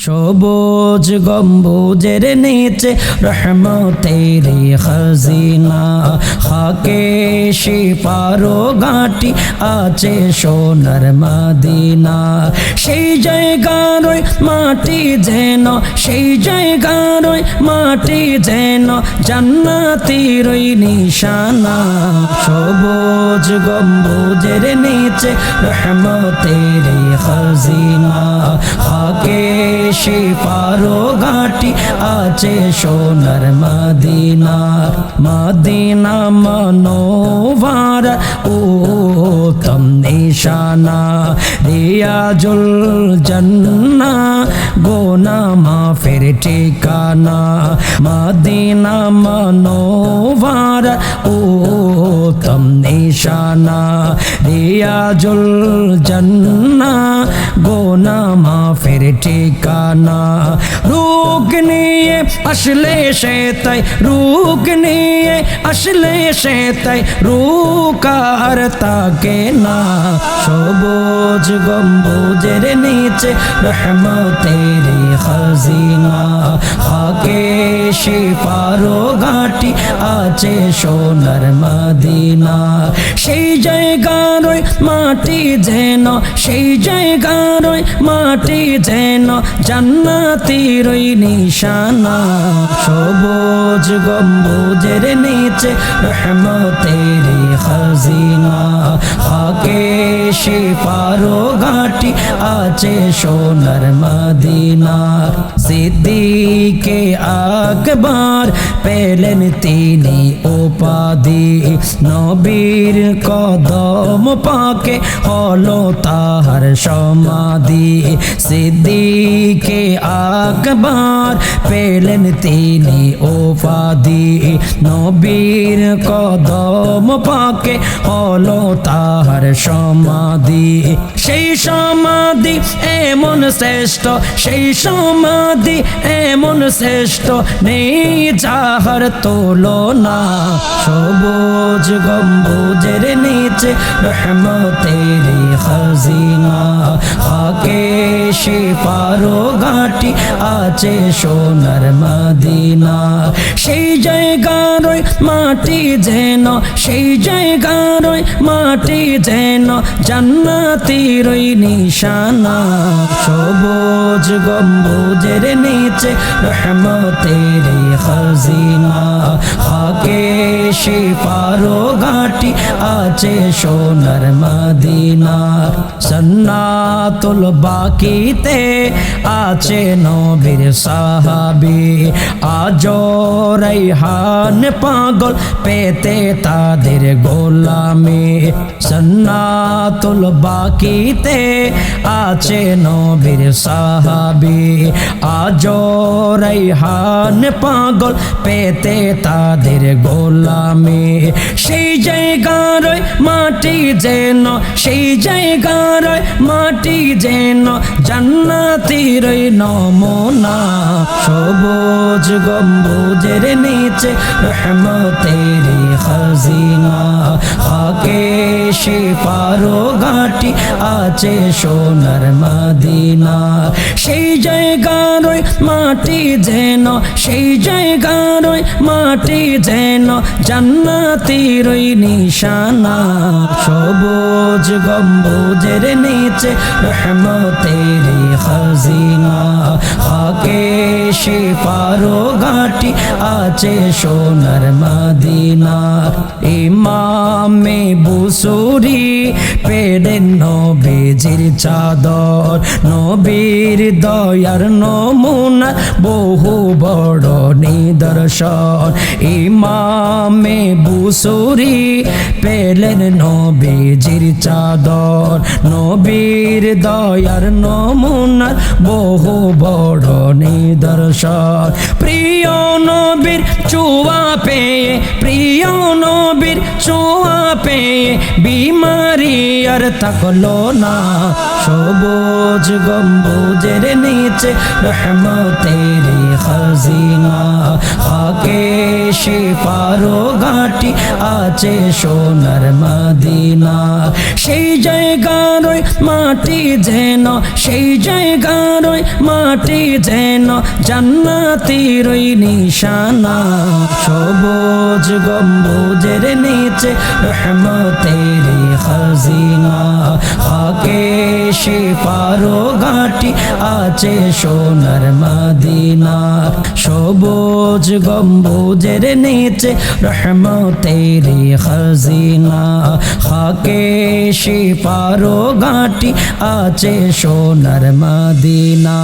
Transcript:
সবুজ গম্বুজের নিচে রহমতের খাজিনা। হাকে শিপারো ঘাটি আছে সোনার মাদিনা। সেই জায়গার মাটি যেন, সেই জায়গার মাটি যেন জান্নাতির নিশানা। সবুজ গম্বুজের নিচে রহমতের খাজিনা। হাকে শিপারো ঘাটি আছে সোনার মদিনা। মদিনা মনোভার, ও তম নিশানা। রিয়াজুল জন্না গোনা মাফের ঠিকানা। মদিনা মনোভার, ও তম নিশানা, রিয়াজুল জন্না, গোনা মাফের ঠিকানা। রোগ নিয়ে আসলে সে তাই রোগ নিয়ে আসলে সে তাই রুকার তাকে না। সবুজ গম্বুজের নিচে। রহমতের খাজিনা হাকে শিপারো ঘাটি আছে সোনার মদিনা। সেই জায়গার মাটি যেন, সেই জায়গার মাটি যেন জান্নাতির ওই নিশানা। সবুজ গম্বুজের নিচে রহমতের খাজিনা। হাকে শিপারো ঘাটি আছে সোনার মদিনা। সিদ্দিকে আকবর পেলেন তিনি উপাধি। নবীর কদম পাকে হলো তাহার সমাধি। সিদ্দিকে আকবর পেলেন তিনি উপাধি। নবীর কদম পাকে হলো তাহার সমাধি। সেই সমাধি এমন শ্রেষ্ঠ, সেই সমাধি এমন শ্রেষ্ঠ, নেই যাহার তুলনা। সবুজ গম্বুজের নিচে রহমতের খাজিনা। হাকে সে ঘাটি আছে সোনার মদিনা। সেই জায়গার মাটি যেন, সেই জায়গার মাটি যেন জান্নাতির নিশানা। সবুজ গম্বুজের নিচে রহমতের খাজিনা। হাকে শিপারো ঘাটি আছে সোনার মদিনা। সন্নাতুল বাকিতে আছে নবীর সাহাবি। আজ রাইহান পাগল পেতে তাদের গোলামি। সন্নাতুল বাকিতে আছে নবীর সাহাবি। আজ রাইহান পাগল পেতে তাদের গোলামি। সেই জায়গার মাটি যেন, সেই জায়গার ওই মাটি যেন জান্নাতির নমনা। সবুজ গম্বুজের নিচে রহমতের খাজিনা। হাকে শিপারো ঘাটি, আছে সোনার মদিনা। সেই জায়গার ওই মাটি যেন, সেই জায়গার ওই মাটি যেন জান্নাতির ওই নিশানা। সবুজ গম্বুজের নিচে রহমতের খাজিনা। শিপারো ঘাটি, আছে সোনার মদিনা। ইমামে বুসুরি পেড়েন নবীজির চাদর, নবীর দয়ার নমুনা, বহু বড় নিদর্শন। ইমামে বুসুরি পেলেন নবীজির চাদর, নবীর দয়ার নমুনার বহু বড় নিদর্শন প্রিয় নবীর চুয়া পেয়ে প্রিয় নবীর চুয়া পেয়ে বিমারি আর থাকল না। সবুজ গম্বুজের নিচে রহমতের খাজিনা। খাকে পারো ঘাটি আছে সোনার মদিনা। সেই জায়গার ওই মাটি যেন, সেই জায়গার ওই মাটি যেন জান্নাতির ওই নিশানা। সবুজ গম্বুজের নিচে রহমতের খাজিনা। খাকে সে পারো ঘাটি আছে সোনার মদিনা। সবুজ গম্বুজের নিচে রহমতের খাজিনা। হাকে সে পারো ঘাটি আছে সোনার মদিনা।